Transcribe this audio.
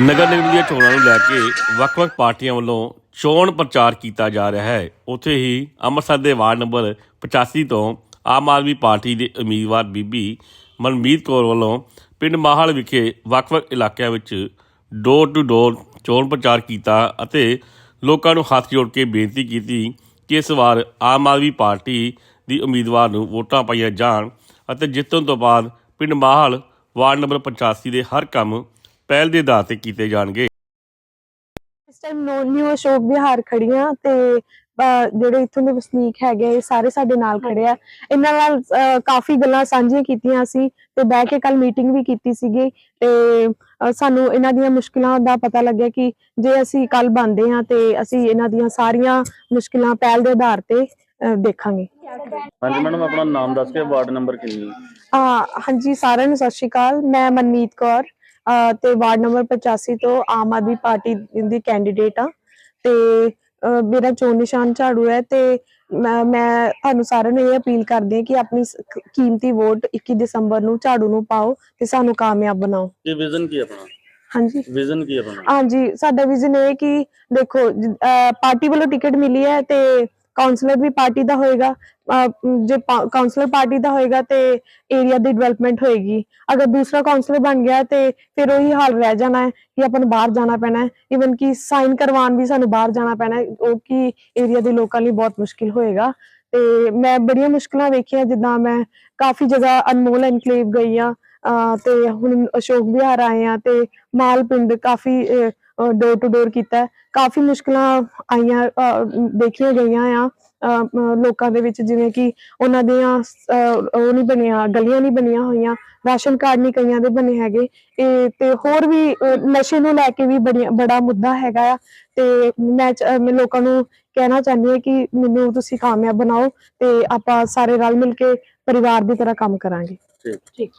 ਨਗਰ ਨਿਗਮ ਦੀਆਂ ਚੋਣਾਂ ਨੂੰ ਲੈ ਕੇ ਵੱਖ-ਵੱਖ ਪਾਰਟੀਆਂ ਵੱਲੋਂ ਚੋਣ ਪ੍ਰਚਾਰ ਕੀਤਾ ਜਾ ਰਿਹਾ ਹੈ। ਉੱਥੇ ਹੀ ਅੰਮ੍ਰਿਤਸਰ ਦੇ ਵਾਰਡ ਨੰਬਰ 85 ਤੋਂ ਆਮ ਆਦਮੀ ਪਾਰਟੀ ਦੇ ਉਮੀਦਵਾਰ ਬੀਬੀ ਮਨਮੀਤ ਕੌਰ ਵੱਲੋਂ ਪਿੰਡ ਮਾਹਲ ਵਿਖੇ ਵੱਖ-ਵੱਖ ਇਲਾਕਿਆਂ ਵਿੱਚ ਡੋਰ ਟੂ ਡੋਰ ਚੋਣ ਪ੍ਰਚਾਰ ਕੀਤਾ ਅਤੇ ਲੋਕਾਂ ਨੂੰ ਹੱਥ ਜੋੜ ਕੇ ਬੇਨਤੀ ਕੀਤੀ ਕਿ ਇਸ ਵਾਰ ਆਮ ਆਦਮੀ ਪਾਰਟੀ ਦੀ ਉਮੀਦਵਾਰ ਨੂੰ ਵੋਟਾਂ ਪਾਈਆਂ ਜਾਣ ਅਤੇ ਜਿੱਤਣ ਤੋਂ ਬਾਅਦ ਪਿੰਡ ਮਾਹਲ ਵਾਰਡ ਨੰਬਰ 85 ਦੇ ਹਰ ਕੰਮ ਪਹਿਲ ਦੇ ਆਧਾਰ ਤੇ ਕੀਤੇ ਜਾਣਗੇ। ਇਸ ਟਾਈਮ ਨਿਊ ਅਸ਼ੋਕ ਵਿਹਾਰ ਖੜੀਆਂ ਤੇ ਜਿਹੜੇ ਇੱਥੋਂ ਦੇ ਵਸਨੀਕ ਹੈਗੇ ਇਹ ਸਾਰੇ ਸਾਡੇ ਨਾਲ ਖੜੇ ਆ। ਇਹਨਾਂ ਨਾਲ ਕਾਫੀ ਗੱਲਾਂ ਸਾਂਝੀਆਂ ਕੀਤੀਆਂ ਸੀ ਤੇ ਬਹਿ ਕੇ ਕੱਲ ਮੀਟਿੰਗ ਵੀ ਕੀਤੀ ਸੀਗੀ ਤੇ ਸਾਨੂੰ ਇਹਨਾਂ ਦੀਆਂ ਮੁਸ਼ਕਲਾਂ ਦਾ ਪਤਾ ਲੱਗਿਆ ਕਿ ਜੇ ਅਸੀਂ ਕੱਲ ਬੰਦੇ ਹਾਂ ਤੇ ਅਸੀਂ ਇਹਨਾਂ ਦੀਆਂ ਸਾਰੀਆਂ ਮੁਸ਼ਕਲਾਂ ਪਹਿਲ ਦੇ ਆਧਾਰ ਤੇ ਦੇਖਾਂਗੇ। ਹਾਂਜੀ ਮੈਡਮ ਆਪਣਾ ਨਾਮ ਦੱਸ ਕੇ ਵਾਰਡ ਨੰਬਰ ਕਿੰਨੀ? ਆ ਹਾਂਜੀ ਸਾਰਿਆਂ ਨੂੰ ਸਤਿ ਸ਼੍ਰੀ ਅਕਾਲ। ਮੈਂ ਮਨਮੀਤ ਕੌਰ। ਤੇ ਵਾਰਡ ਨੰਬਰ 85 ਤੋਂ ਆਮ ਆਦਮੀ ਪਾਰਟੀ ਦੀ ਕੈਂਡੀਡੇਟ ਆ। ਤੇ ਮੇਰਾ ਚੋਣ ਨਿਸ਼ਾਨ ਝਾੜੂ ਹੈ ਤੇ ਮੈਂ ਤੁਹਾਨੂੰ ਸਾਰਿਆਂ ਨੂੰ ਇਹ ਅਪੀਲ ਕਰਦੀ ਹਾਂ ਕਿ ਆਪਣੀ ਕੀਮਤੀ ਵੋਟ 21 ਦਸੰਬਰ ਨੂੰ ਝਾੜੂ ਨੂੰ ਪਾਓ ਤੇ ਸਾਨੂੰ ਕਾਮਯਾਬ ਬਣਾਓ। ਕੀ ਵਿਜ਼ਨ ਕੀ ਆਪਣਾ? ਹਾਂਜੀ। ਵਿਜ਼ਨ ਕੀ ਆਪਣਾ? ਹਾਂਜੀ ਸਾਡਾ ਵਿਜ਼ਨ ਇਹ ਕਿ ਦੇਖੋ ਪਾਰਟੀ ਵੱਲੋਂ ਟਿਕਟ ਮਿਲੀ ਹੈ ਤੇ ਕਾਉਂਸਲਰ ਵੀ ਪਾਰਟੀ ਦਾ ਹੋਏਗਾ ਜੇ ਕਾਉਂਸਲਰ ਪਾਰਟੀ ਦਾ ਹੋਏਗਾ ਤੇ ਏਰੀਆ ਦੀ ਡਿਵੈਲਪਮੈਂਟ ਹੋਏਗੀ। ਅਗਰ ਦੂਸਰਾ ਕਾਉਂਸਲਰ ਬਣ ਗਿਆ ਤੇ ਫਿਰ ਉਹੀ ਹਾਲ ਰਹਿ ਜਾਣਾ ਹੈ ਕਿ ਆਪਾਂ ਨੂੰ ਬਾਹਰ ਜਾਣਾ ਪੈਣਾ ਹੈ। ਇਵਨ ਕਿ ਸਾਈਨ ਕਰਵਾਉਣ ਵੀ ਸਾਨੂੰ ਬਾਹਰ ਜਾਣਾ ਪੈਣਾ ਹੈ। ਉਹ ਕਿ ਏਰੀਆ ਦੇ ਲੋਕਾਂ ਲਈ ਬਹੁਤ ਮੁਸ਼ਕਿਲ ਹੋਏਗਾ। ਤੇ ਮੈਂ ਬੜੀਆਂ ਮੁਸ਼ਕਲਾਂ ਵੇਖੀਆਂ ਜਿੱਦਾਂ ਮੈਂ ਕਾਫੀ ਜਗ੍ਹਾ ਅਨਮੋਲ ਐਨਕਲੇਵ ਗਈ ਆ ਤੇ ਹੁਣ ਅਸ਼ੋਕ ਵਿਹਾਰ ਆਏ ਆ ਤੇ ਮਾਲ ਪਿੰਡ ਕਾਫੀ ਡੋਰ ਟੂ ਡੋਰ ਕੀਤਾ। ਕਾਫੀ ਮੁਸ਼ਕਲਾਂ ਆਈਆਂ ਦੇਖੀਆਂ ਗਈਆਂ ਆ। ਲੋਕਾਂ ਦੇ ਵਿੱਚ ਜਿਵੇਂ ਕਿ ਉਹਨਾਂ ਦੀਆਂ ਉਹ ਨਹੀਂ ਬਣੀਆਂ ਗਲੀਆਂ ਨਹੀਂ ਬਣੀਆਂ ਹੋਈਆਂ ਰਾਸ਼ਨ ਕਾਰਡ ਨਹੀਂ ਕਈਆਂ ਦੇ ਬਣੇ ਹੈਗੇ। ਇਹ ਤੇ ਹੋਰ ਵੀ ਨਸ਼ੇ ਨੂੰ ਲੈ ਕੇ ਵੀ ਬੜੀ ਬੜਾ ਮੁੱਦਾ ਹੈਗਾ ਆ। ਤੇ ਮੈਂ ਮੈਂ ਲੋਕਾਂ ਨੂੰ ਕਹਿਣਾ ਚਾਹੁੰਦੀ ਹਾਂ ਕਿ ਮੈਨੂੰ ਤੁਸੀਂ ਕਾਮਯਾਬ ਬਣਾਓ ਤੇ ਆਪਾਂ ਸਾਰੇ ਰਲ ਮਿਲ ਕੇ ਪਰਿਵਾਰ ਦੀ ਤਰ੍ਹਾਂ ਕੰਮ ਕਰਾਂਗੇ। ਠੀਕ। ਠੀਕ।